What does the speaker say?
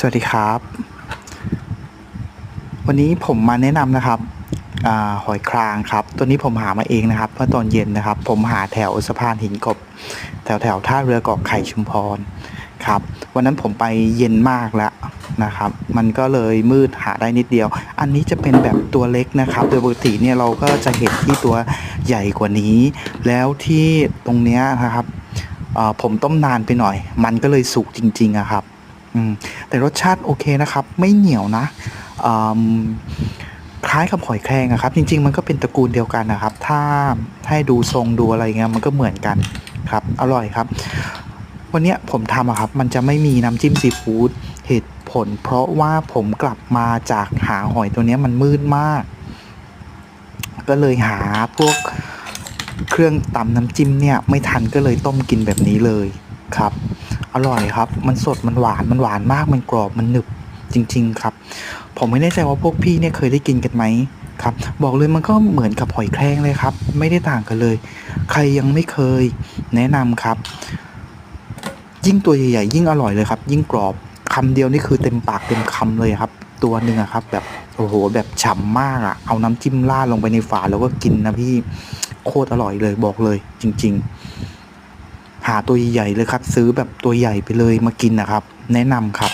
สวัสดีครับ วันนี้ผมมาแนะนำนะครับอหอยครางครับ ตัวนี้ผมหามาเองนะครับเมื่อตอนเย็นนะครับ ผมหาแถวสะพานหินกบ แถวแถวท่าเรือเกาะไข่ชุมพรครับ วันนั้นผมไปเย็นมากแล้วนะครับ มันก็เลยมืดหาได้นิดเดียว อันนี้จะเป็นแบบตัวเล็กนะครับ โดยปกติเนี่ยเราก็จะเห็นที่ตัวใหญ่กว่านี้ แล้วที่ตรงเนี้ยนะครับผมต้มนานไปหน่อย มันก็เลยสุกจริงๆอะครับ อืมแต่รสชาติโอเคนะครับ ไม่เหนียวนะคล้ายกับหอยแครงอะครับ จริง ๆ มันก็เป็นตระกูลเดียวกันนะครับ ถ้าให้ดูทรงดูอะไรเงี้ยมันก็เหมือนกันครับ อร่อยครับ วันนี้ผมทำอะครับ มันจะไม่มีน้ำจิ้มซีฟู้ดเหตุผล เพราะว่าผมกลับมาจากหาหอยตัวนี้มันมืดมาก ก็เลยหาพวกเครื่องตำน้ำจิ้มเนี่ย ไม่ทันก็เลยต้มกินแบบนี้เลยครับ อร่อยครับ มันสดมันหวานมันหวานมากมันกรอบมันหนึบจริง ๆ ครับ ผมไม่แน่ใจว่าพวกพี่เนี่ยเคยได้กินกันไหมครับ บอกเลยมันก็เหมือนกับหอยแครงเลยครับ ไม่ได้ต่างกันเลย ใครยังไม่เคยแนะนำครับ ยิ่งตัวใหญ่ๆยิ่งอร่อยเลยครับ ยิ่งกรอบคำเดียวนี่คือเต็มปากเต็มคำเลยครับ ตัวหนึ่งครับ แบบโอ้โห แบบฉ่ำมากอะเอาน้ำจิ้มราดลงไปในฝาแล้วก็กินนะพี่โคตรอร่อยเลยบอกเลยจริง ๆ หาตัวใหญ่เลยครับ ซื้อแบบตัวใหญ่ไปเลยมากินนะครับ แนะนำครับ